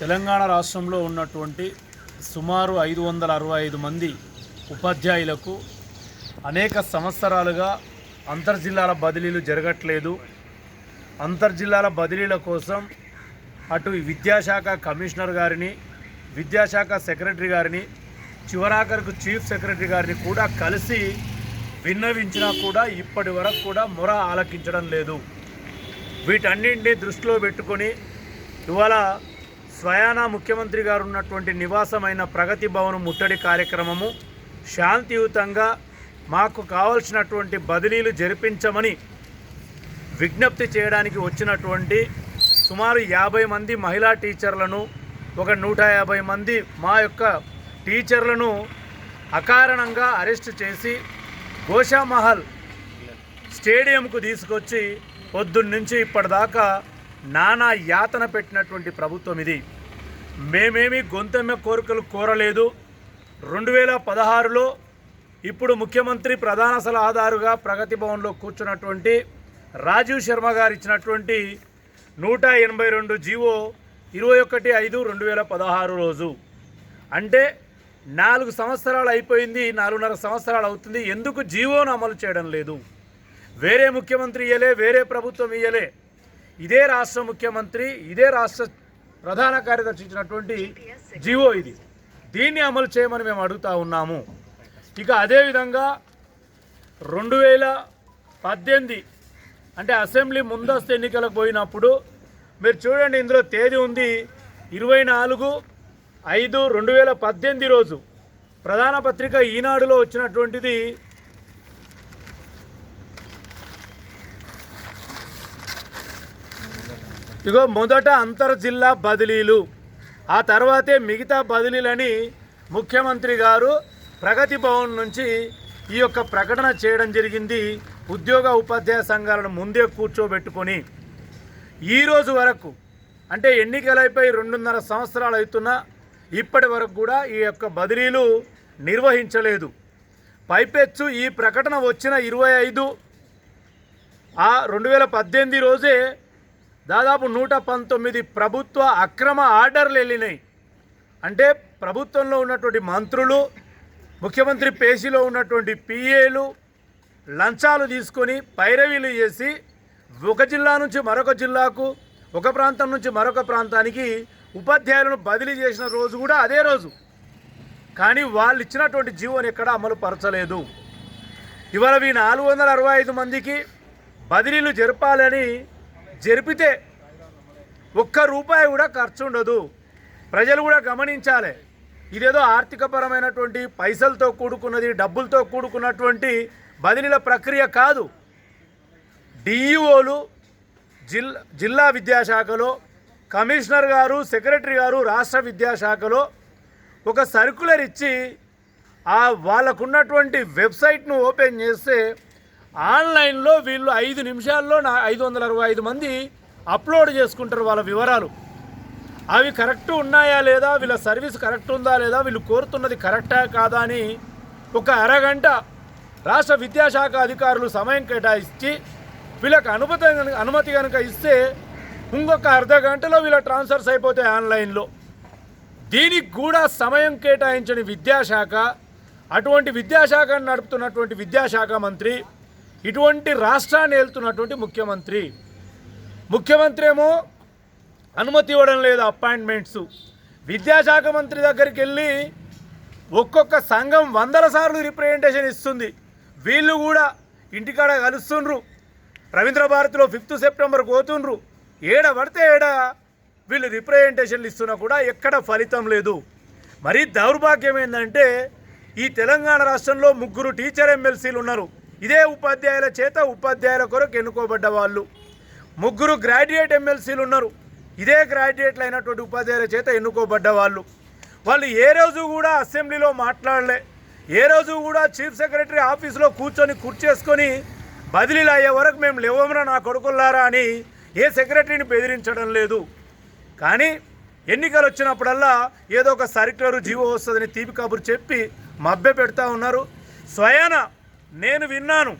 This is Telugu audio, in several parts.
తెలంగాణ రాష్ట్రంలో ఉన్నటువంటి సుమారు ఐదు వందల అరవై ఐదు మంది ఉపాధ్యాయులకు అనేక సంవత్సరాలుగా అంతర్జిల్లాల బదిలీలు జరగట్లేదు. అంతర్జిల్లాల బదిలీల కోసం అటు విద్యాశాఖ కమిషనర్ గారిని విద్యాశాఖ సెక్రటరీ గారిని చివరాఖరికి చీఫ్ సెక్రటరీ గారిని కూడా కలిసి విన్నవించినా కూడా ఇప్పటి వరకు కూడా మొర ఆలకించడం లేదు. వీటన్నింటినీ దృష్టిలో పెట్టుకొని ఇవాళ స్వయానా ముఖ్యమంత్రి గారు ఉన్నటువంటి నివాసమైన ప్రగతి భవనం ముట్టడి కార్యక్రమము శాంతియుతంగా మాకు కావలసినటువంటి బదిలీలు జరిపించమని విజ్ఞప్తి చేయడానికి వచ్చినటువంటి సుమారు యాభై మంది మహిళా టీచర్లను ఒక నూట యాభై మంది మా యొక్క టీచర్లను అకారణంగా అరెస్ట్ చేసి గోషామహల్ స్టేడియంకు తీసుకొచ్చి పొద్దున్నుంచి ఇప్పటిదాకా నానా యాతన పెట్టినటువంటి ప్రభుత్వం ఇది. మేమేమి గొంతెమ్మ కోరికలు కోరలేదు. రెండు వేల పదహారులో ఇప్పుడు ముఖ్యమంత్రి ప్రధాన సలహాదారుగా ప్రగతి భవన్లో కూర్చున్నటువంటి రాజీవ్ శర్మ గారు ఇచ్చినటువంటి నూట ఎనభై రెండు జీవో ఇరవై ఒకటి ఐదు రెండు వేల పదహారు రోజు. అంటే నాలుగు సంవత్సరాలు అయిపోయింది నాలుగున్నర సంవత్సరాలు అవుతుంది ఎందుకు జీవోను అమలు చేయడం లేదు? వేరే ముఖ్యమంత్రి ఇయ్యలే వేరే ప్రభుత్వం ఇయ్యలే. ఇదే రాష్ట్ర ముఖ్యమంత్రి ఇదే రాష్ట్ర ప్రధాన కార్యదర్శి ఇచ్చినటువంటి జీవో ఇది. దీన్ని అమలు చేయమని మేము అడుగుతా ఉన్నాము. ఇక అదేవిధంగా రెండు వేల పద్దెనిమిది అంటే అసెంబ్లీ ముందస్తు ఎన్నికలకు పోయినప్పుడు మీరు చూడండి ఇందులో తేదీ ఉంది. ఇరవై నాలుగు ఐదు రెండు వేల పద్దెనిమిది రోజు ప్రధాన పత్రిక ఈనాడులో వచ్చినటువంటిది ఇగో మొదట అంతర్ జిల్లా బదిలీలు ఆ తర్వాతే మిగతా బదిలీలని ముఖ్యమంత్రి గారు ప్రగతి భవన్ నుంచి ఈ యొక్క ప్రకటన చేయడం జరిగింది. ఉద్యోగ ఉపాధ్యాయ సంఘాలను ముందే కూర్చోబెట్టుకొని ఈ రోజు వరకు అంటే ఎన్నికలైపోయి రెండున్నర సంవత్సరాలు అవుతున్నా ఇప్పటి వరకు కూడా ఈ యొక్క బదిలీలు నిర్వహించలేదు. పైపెచ్చు ఈ ప్రకటన వచ్చిన ఇరవై ఐదు ఆ రెండు వేల పద్దెనిమిది రోజే దాదాపు నూట పంతొమ్మిది ప్రభుత్వ అక్రమ ఆర్డర్లు వెళ్ళినాయి. అంటే ప్రభుత్వంలో ఉన్నటువంటి మంత్రులు ముఖ్యమంత్రి పేషీలో ఉన్నటువంటి పిఏలు లంచాలు తీసుకొని పైరవీలు చేసి ఒక జిల్లా నుంచి మరొక జిల్లాకు ఒక ప్రాంతం నుంచి మరొక ప్రాంతానికి ఉపాధ్యాయులను బదిలీ చేసిన రోజు కూడా అదే రోజు. కానీ వాళ్ళు ఇచ్చినటువంటి జీవోని ఎక్కడ అమలు పరచలేదు. ఇవాళ ఈ నాలుగు వందల అరవై ఐదు మందికి బదిలీలు జరపాలని జరిపితే ఒక్క రూపాయి కూడా ఖర్చు ఉండదు. ప్రజలు కూడా గమనించాలి. ఇదేదో ఆర్థికపరమైనటువంటి పైసలతో కూడుకున్నది డబ్బులతో కూడుకున్నటువంటి బదిలీల ప్రక్రియ కాదు. డిఈఓలు జిల్ జిల్లా విద్యాశాఖలో కమిషనర్ గారు సెక్రటరీ గారు రాష్ట్ర విద్యాశాఖలో ఒక సర్క్యులర్ ఇచ్చి ఆ వాళ్ళకున్నటువంటి వెబ్సైట్ను ఓపెన్ చేస్తే ఆన్లైన్లో వీళ్ళు ఐదు నిమిషాల్లో నా ఐదు వందల అరవై ఐదు మంది అప్లోడ్ చేసుకుంటారు వాళ్ళ వివరాలు. అవి కరెక్ట్ ఉన్నాయా లేదా వీళ్ళ సర్వీస్ కరెక్ట్ ఉందా లేదా వీళ్ళు కోరుతున్నది కరెక్టా కాదా అని ఒక అరగంట రాష్ట్ర విద్యాశాఖ అధికారులు సమయం కేటాయించి వీళ్ళకి అనుమతి అనుమతి కనుక ఇస్తే ఇంకొక అర్ధ గంటలో వీళ్ళ ట్రాన్స్ఫర్స్ అయిపోతాయి ఆన్లైన్లో. దీనికి కూడా సమయం కేటాయించని విద్యాశాఖ అటువంటి విద్యాశాఖను నడుపుతున్నటువంటి విద్యాశాఖ మంత్రి ఇటువంటి రాష్ట్రాన్ని వెళ్తున్నటువంటి ముఖ్యమంత్రి. ముఖ్యమంత్రి ఏమో అనుమతి ఇవ్వడం లేదు అపాయింట్మెంట్స్. విద్యాశాఖ మంత్రి దగ్గరికి వెళ్ళి ఒక్కొక్క సంఘం వందల సార్లు రిప్రజెంటేషన్ ఇస్తుంది. వీళ్ళు కూడా ఇంటికాడ కలుస్తుండ్రు. రవీంద్ర భారతిలో ఫిఫ్త్ సెప్టెంబర్ పోతుండ్రు. ఏడ పడితే ఏడ వీళ్ళు రిప్రజెంటేషన్లు ఇస్తున్నా కూడా ఎక్కడ ఫలితం లేదు. మరీ దౌర్భాగ్యం ఏంటంటే ఈ తెలంగాణ రాష్ట్రంలో ముగ్గురు టీచర్ ఎమ్మెల్సీలు ఉన్నారు. ఇదే ఉపాధ్యాయుల చేత ఉపాధ్యాయుల కొరకు ఎన్నుకోబడ్డ వాళ్ళు. ముగ్గురు గ్రాడ్యుయేట్ ఎమ్మెల్సీలు ఉన్నారు. ఇదే గ్రాడ్యుయేట్లు అయినటువంటి ఉపాధ్యాయుల చేత ఎన్నుకోబడ్డ వాళ్ళు. వాళ్ళు ఏ రోజు కూడా అసెంబ్లీలో మాట్లాడలే. ఏ రోజు కూడా చీఫ్ సెక్రటరీ ఆఫీసులో కూర్చొని కూర్చేసుకొని బదిలీలు అయ్యే వరకు మేము లేవమరా నా కొడుకుల్లారా అని ఏ సెక్రటరీని బెదిరించడం లేదు. కానీ ఎన్నికలు వచ్చినప్పుడల్లా ఏదో ఒక సర్క్యులర్ జీవో వస్తుందని తీపి కబురు చెప్పి మభ్య పెడతా ఉన్నారు. స్వయాన నేను విన్నాను.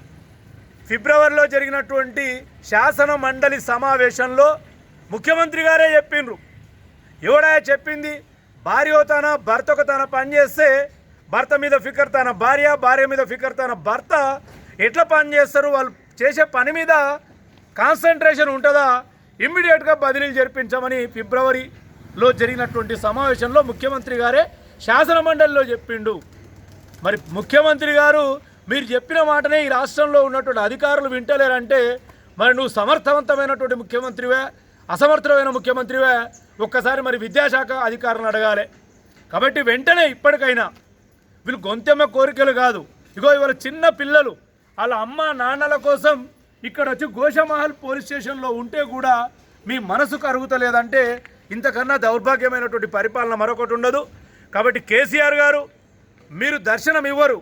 ఫిబ్రవరిలో జరిగినటువంటి శాసన మండలి సమావేశంలో ముఖ్యమంత్రి గారే చెప్పిండ్రు. ఎవడా చెప్పింది? భార్య తన భర్తకు తన పని చేస్తే భర్త మీద ఫికర్ తన భార్య భార్య మీద ఫికర్ తన భర్త. ఎట్లా పని చేస్తారు? వాళ్ళు చేసే పని మీద కాన్సన్ట్రేషన్ ఉంటుందా? ఇమ్మీడియట్గా బదిలీలు జరిపించమని ఫిబ్రవరిలో జరిగినటువంటి సమావేశంలో ముఖ్యమంత్రి గారే శాసన మండలిలో చెప్పిండు. మరి ముఖ్యమంత్రి గారు మీరు చెప్పిన మాటనే ఈ రాష్ట్రంలో ఉన్నటువంటి అధికారులు వింటలేరంటే మరి నువ్వు సమర్థవంతమైనటువంటి ముఖ్యమంత్రివే అసమర్థమైన ముఖ్యమంత్రివే ఒక్కసారి మరి విద్యాశాఖ అధికారులను అడగాలి. కాబట్టి వెంటనే ఇప్పటికైనా వీళ్ళు గొంతెమ్మ కోరికలు కాదు. ఇగో ఇవాళ చిన్న పిల్లలు వాళ్ళ అమ్మ నాన్నల కోసం ఇక్కడ వచ్చి గోషమహల్ పోలీస్ స్టేషన్లో ఉంటే కూడా మీ మనసు కరుగుతలేదంటే ఇంతకన్నా దౌర్భాగ్యమైనటువంటి పరిపాలన మరొకటి ఉండదు. కాబట్టి కేసీఆర్ గారు మీరు దర్శనం ఇవ్వరు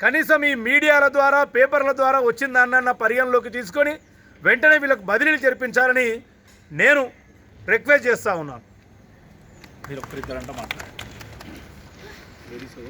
కనీసం ఈ మీడియాల ద్వారా పేపర్ల ద్వారా వచ్చిందన్న పరిగణలోకి తీసుకొని వెంటనే వీళ్ళకి బదిలీలు జరిపించాలని నేను రిక్వెస్ట్ చేస్తూ ఉన్నాను. మీరు ఒక్కరిద్దరంట మాట్లాడారు